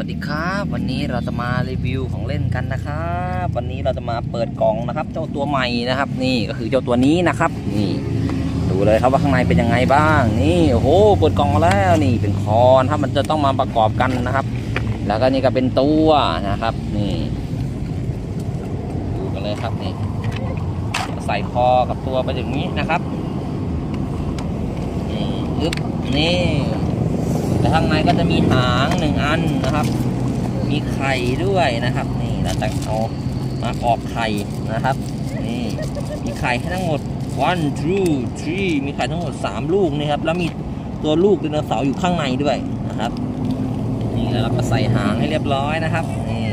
วัสดีครับ วันนี้เราจะมารีวิวของเล่นกันนะครับวันนี้เราจะมาเปิดกล่องนะครับ เจ้าตัวใหม่นะครับ นี่ก็คือเจ้าตัวนี้นะครับ นี่ ดูเลยครับว่าข้างในเป็นยังไงบ้าง นี่โอ้โหเปิดกล่องมาแล้วนี่เป็นคอนครับมันจะต้องมาประกอบกันนะครับ แล้วก็นี่ก็เป็นตัวนะครับ นี่ดูกันเลยครับนี่ใส่คอกับตัวไปอย่างนี้นะครับนี่อึ๊บนี่ แต่ข้างในก็จะมีหางหนึ่งอันนะครับ มีไข่ด้วยนะครับ นี่เราจะเอามาออกไข่นะครับ นี่มีไข่ให้ทั้งหมด one two three มีไข่ทั้งหมด 3 ลูกนะครับ แล้วมีตัวลูกไดโนเสาร์อยู่ข้างในด้วยนะครับ นี่แล้วเราก็ใส่หางให้เรียบร้อยนะครับนี่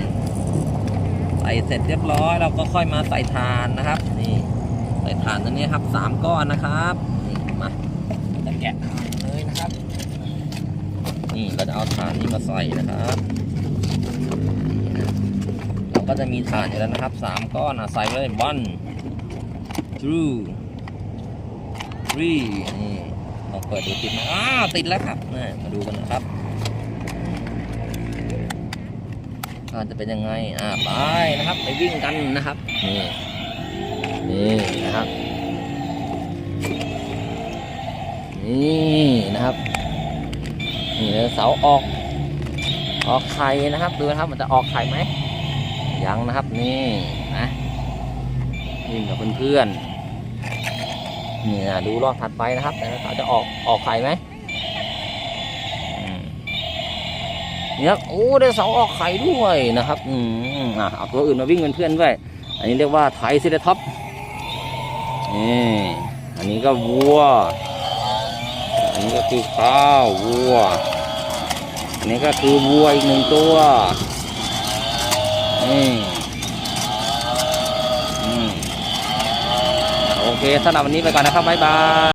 ใส่เสร็จเรียบร้อย เราก็ค่อยมาใส่ฐานนะครับ นี่ใส่ฐานตัวนี้ครับสามก้อนนะครับนี่มาจะแกะเลยนะครับ นี่เราจะเอาถ่านนี้มาใส่นะครับเราก็จะมีถ่านอยู่แล้วนะครับสามก้อนอะใส่ไปเลย one two three นี่ลองเปิดดูติดไหมอ้าติดแล้วครับนี่มาดูกันนะครับาจะเป็นยังไง อ่า ไปนะครับ ไปวิ่งกันนะครับ นี่ นี่นะครับ นี่นะครับ นี่เลยเสาออก ออกไข่นะครับ ดูนะครับมันจะออกไข่ไหมยังนะครับนี่นะวิ่งกับเพื่อนๆนี่นะดูรอบถัดไปนะครับแต่เสาจะออกออกไข่ไหมเนี่ยโอ้ได้เสาออกไข่ด้วยนะครับอืมอะเอาตัวอื่นมาวิ่งเป็นเพื่อนด้วย อันนี้เรียกว่าไทยเซเดท็อปนี่อันนี้ก็วัว นี้ก็คือข้าววัว อันนี้ก็คือวัวอีกหนึ่งตัวนี่อืมโอเคสำหรับวันนี้ไปก่อนนะครับบ๊ายบาย